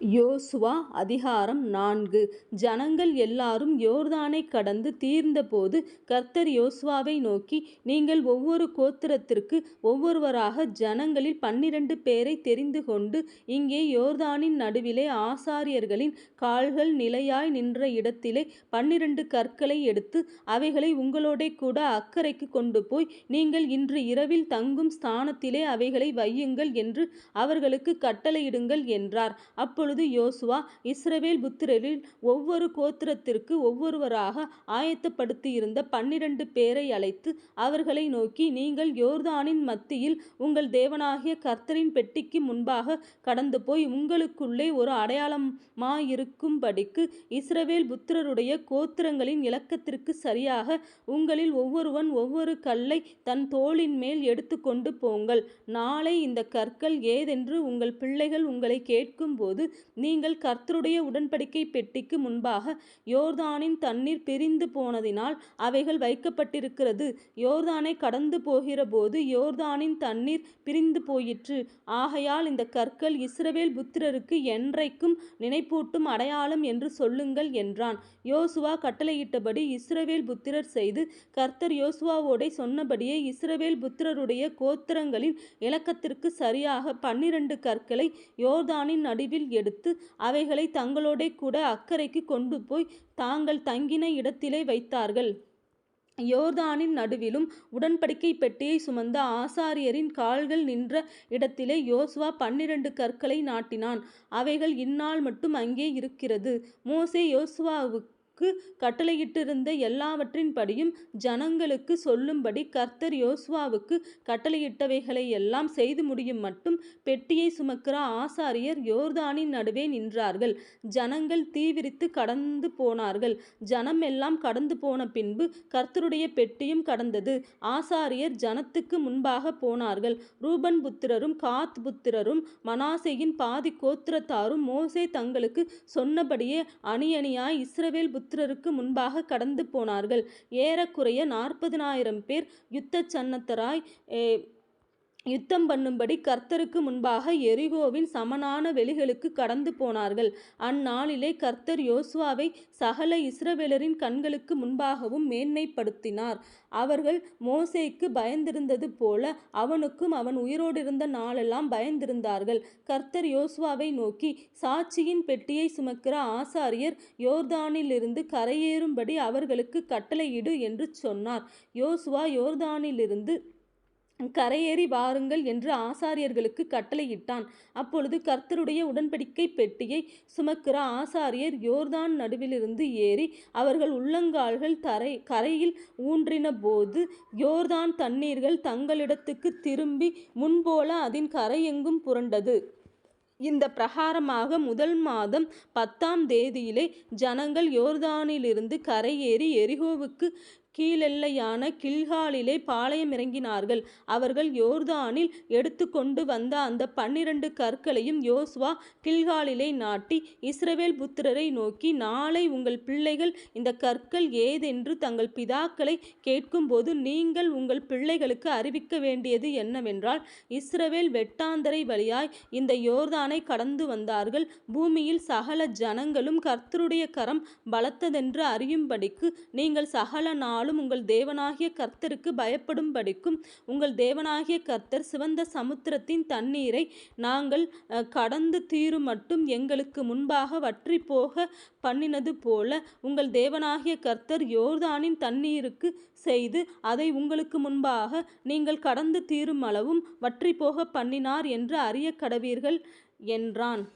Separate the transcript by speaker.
Speaker 1: யோசுவா அதிகாரம் நான்கு ஜனங்கள் எல்லாரும் யோர்தானைக் கடந்து தீர்ந்தபோது கர்த்தர் யோசுவாவை நோக்கி நீங்கள் ஒவ்வொரு கோத்திரத்திற்கு ஒவ்வொருவராக ஜனங்களில் பன்னிரண்டு பேரை தெரிந்து கொண்டு இங்கே யோர்தானின் நடுவிலே ஆசாரியர்களின் கால்கள் நிலையாய் நின்ற இடத்திலே பன்னிரண்டு கற்களை எடுத்து அவைகளை உங்களோடே கூட அக்கறைக்கு கொண்டு போய் நீங்கள் இன்று இரவில் தங்கும் ஸ்தானத்திலே அவைகளை வையுங்கள் என்று அவர்களுக்கு கட்டளையிடுங்கள் என்றார். அப்பொழுது யோசுவா இஸ்ரவேல் புத்திரரில் ஒவ்வொரு கோத்திரத்திற்கு ஒவ்வொருவராக ஆயத்தப்படுத்தியிருந்த பன்னிரண்டு பேரை அழைத்து அவர்களை நோக்கி நீங்கள் யோர்தானின் மத்தியில் உங்கள் தேவனாகிய கர்த்தரின் பெட்டிக்கு முன்பாக கடந்து போய் உங்களுக்குள்ளே ஒரு அடையாளமாயிருக்கும்படிக்கு இஸ்ரவேல் புத்திரருடைய கோத்திரங்களின் இலக்கத்திற்கு சரியாக உங்களில் ஒவ்வொருவன் ஒவ்வொரு கல்லை தன் தோளின் மேல் எடுத்துக்கொண்டு போங்கள். நாளை இந்த கற்கள் ஏதென்று உங்கள் பிள்ளைகள் உங்களை கேட்கும்போது நீங்கள் கர்த்தருடைய உடன்படிக்கை பெட்டிக்கு முன்பாக யோர்தானின் தண்ணீர் பிரிந்து போனதினால் அவைகள் வைக்கப்பட்டிருக்கிறது. யோர்தானைக் கடந்துபோகிறபோது யோர்தானின் தண்ணீர் பிரிந்து போயிற்று. ஆகையால் இந்த கற்கள் இஸ்ரவேல் புத்திரருக்கு என்றைக்கும் நினைப்பூட்டும் அடையாளம் என்று சொல்லுங்கள் என்றான். யோசுவா கட்டளையிட்டபடி இஸ்ரவேல் புத்திரர் செய்து கர்த்தர் யோசுவாவோடை சொன்னபடியே இஸ்ரவேல் புத்திரருடைய கோத்திரங்களின் இலக்கத்திற்கு சரியாக பன்னிரண்டு கற்களை யோர்தானின் நடுவில் எடுத்து தங்களோட அக்கரைக்கு கொண்டு போய் தாங்கள் தங்கின இடத்திலே வைத்தார்கள். யோர்தானின் நடுவிலும் உடன்படிக்கை பெட்டியை சுமந்த ஆசாரியரின் கால்கள் நின்ற இடத்திலே யோசுவா பன்னிரண்டு கற்களை நாட்டினான். அவைகள் இந்நாள் மட்டும் அங்கே இருக்கிறது. மோசே யோசுவாவுக்கு கட்டளையிட்டிருந்த எல்லாவற்றின்படியும் ஜனங்களுக்கு சொல்லும்படி கர்த்தர் யோசுவாவுக்கு கட்டளையிட்டவைகளை எல்லாம் செய்து முடியும் மட்டும் பெட்டியை சுமக்கிற ஆசாரியர் யோர்தானின் நடுவே நின்றார்கள். ஜனங்கள் தீவிரித்து கடந்து போனார்கள் ஜனம் எல்லாம் பின்பு கர்த்தருடைய பெட்டியும் கடந்தது. ஆசாரியர் ஜனத்துக்கு முன்பாகப் போனார்கள். ரூபன் புத்திரரும் காத் புத்திரரும் மனாசையின் பாதி கோத்திரத்தாரும் மோசே தங்களுக்கு சொன்னபடியே அணியணியாய் இஸ்ரவேல் புத்திரருக்கு முன்பாக கடந்து போனார்கள். ஏறக்குறைய நாற்பதினாயிரம் பேர் யுத்த சன்னத்தராய் யுத்தம் பண்ணும்படி கர்த்தருக்கு முன்பாக எரிகோவின் சமனான வெளிகளுக்கு கடந்து போனார்கள். அந்நாளிலே கர்த்தர் யோசுவாவை சகல இஸ்ரவேலரின் கண்களுக்கு முன்பாகவும் மேன்மைப்படுத்தினார். அவர்கள் மோசேக்கு பயந்திருந்தது போல அவனுக்கும் அவன் உயிரோடிருந்த நாளெல்லாம் பயந்திருந்தார்கள். கர்த்தர் யோசுவாவை நோக்கி சாட்சியின் பெட்டியை சுமக்கிற ஆசாரியர் யோர்தானிலிருந்து கரையேறும்படி அவர்களுக்கு கட்டளையிடு என்று சொன்னார். யோசுவா யோர்தானிலிருந்து கரையேறி வாருங்கள் என்று ஆசாரியர்களுக்குக் கட்டளையிட்டான். அப்பொழுது கர்த்தருடைய உடன்படிக்கைப் பெட்டியை சுமக்கிற ஆசாரியர் யோர்தான் நடுவிலிருந்து ஏறி அவர்கள் உள்ளங்கால்கள் தரை கரையில் ஊன்றின போது யோர்தான் தண்ணீர்கள் தங்களிடத்துக்குத் திரும்பி முன்போல அதன் கரையெங்கும் புரண்டது. இந்த பிரகாரமாக முதல் மாதம் பத்தாம் தேதியிலே ஜனங்கள் யோர்தானிலிருந்து கரையேறி எரிகோவுக்கு கீழெல்லையான கில்காலிலே பாளையமிறங்கினார்கள். அவர்கள் யோர்தானில் எடுத்துக்கொண்டு வந்த அந்த பன்னிரண்டு கற்களையும் யோசுவா கில்காலிலே நாட்டி இஸ்ரவேல் புத்திரரை நோக்கி நாளை உங்கள் பிள்ளைகள் இந்த கற்கள் ஏதென்று தங்கள் பிதாக்களை கேட்கும்போது நீங்கள் உங்கள் பிள்ளைகளுக்கு அறிவிக்க வேண்டியது என்னவென்றால் இஸ்ரவேல் வெட்டாந்தரை வழியாய் இந்த யோர்தானை கடந்து வந்தார்கள். பூமியில் சகல ஜனங்களும் கர்த்தருடைய கரம் பலத்ததென்று அறியும்படிக்கு நீங்கள் சகல நாளும் உங்கள் தேவனாகிய கர்த்தருக்கு பயப்படும்படிக்கும் உங்கள் தேவனாகிய கர்த்தர் சிவந்த சமுத்திரத்தின் தண்ணீரை நாங்கள் கடந்து தீரும் மட்டும் எங்களுக்கு முன்பாக வற்றி போக பண்ணினது போல உங்கள் தேவனாகிய கர்த்தர் யோர்தானின் தண்ணீருக்கு செய்து அதை உங்களுக்கு முன்பாக நீங்கள் கடந்து தீருமளவும் போக பண்ணினார் என்று அறிய கடவீர்கள் என்றான்.